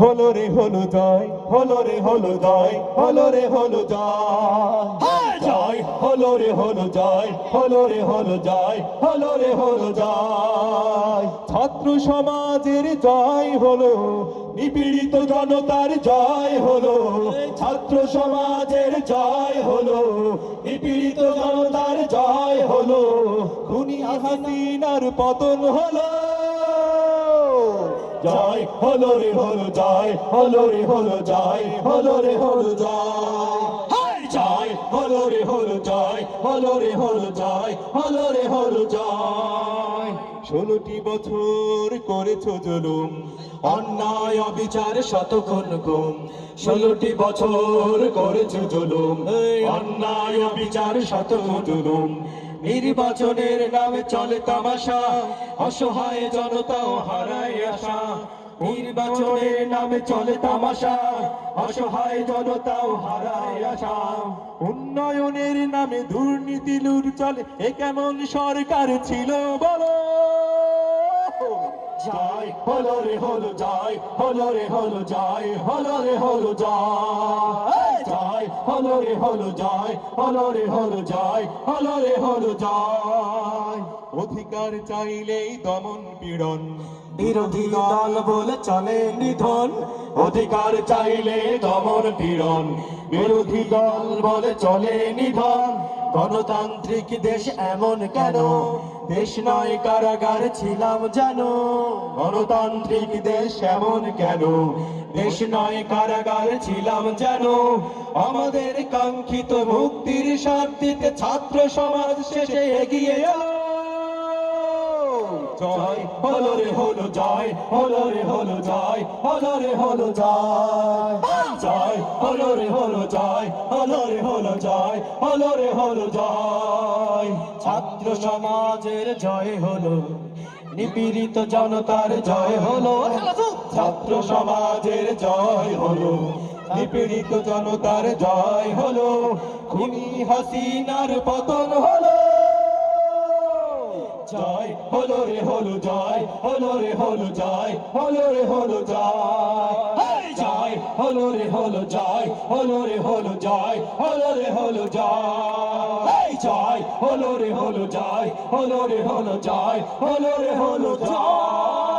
হলো রে হলো জয় হলো রে হলো জয় হলো রে হলো জয়। জয়। হলো রে হলো জয় হলো রে হলো জয় হলো রে হলো জয়। ছাত্র সমাজের জয় হলো নিপীড়িত জনতার জয় হলো ছাত্র সমাজের জয় হলো নিপীড়িত জনতার জয় হলো। খুনি হাসিনার পতন হলো জয়, হলো রে, হলো জয়, হলো রে, হলো জয়, হলো রে, হলো জয়। জয়, হলো রে, হলো জয়, হলো রে, হলো জয়, হলো রে, হলো জয়। ষোলোটি বছর করেছ জুলুম, অন্যায়, অবিচার শতক্ষণ গুম ষোলোটি বছর করেছ জুলুম অন্যায়, অবিচার শতক্ষণ জুলুম। নির্বাচনের নামে চলে তামাশা, অসহায় জনতাও হারায় আশা। নির্বাচনের নামে চলে তামাশা অসহায় জনতাও হারায় আশা। উন্নয়নের নামে দুর্নীতি লুর চলে এ কেমন সরকার ছিল বলো? যাই হলো রে হলো যাই হলো রে হলো যাই হলো রে হলো জয়। হলো রে হলো জয় হলো রে হলো জয় হলো রে হলো জয়। অধিকার চাইলেই দমন পীড়ন। বিরোধী দল বলে চলে নিধন অধিকার চাইলে দমন পীড়ন। বিরোধী দল বলে চলে নিধন গণতান্ত্রিক দেশ এমন কেন? দেশ নয় কারাগার ছিলাম জানো গণতান্ত্রিক দেশ এমন কেন? দেশ নয় কারাগার ছিলাম জানো আমাদের কাঙ্ক্ষিত মুক্তির শান্তিতে ছাত্র সমাজ শেষে এগিয়ে এলো জয় হলো রে হলো জয় হলো রে হলো জয় হলো রে হলো জয়। জয় হলো রে হলো জয় হলো রে হলো জয় হলো রে হলো জয়। ছাত্র সমাজের জয় হলো নিপীড়িত জনতার জয় হলো। ছাত্র সমাজের জয় হলো নিপীড়িত জনতার জয় হলো খুনি হাসিনার পতন হলো। জয় হলো রে হলো জয় হলো রে হলো জয় হলো রে হলো জয়। জয়। হলো রে হলো জয় হলো রে হলো জয় হলো রে হলো জয়। জয় হলো রে হলো জয় হলো রে হলো জয় হলো রে হলো জয়।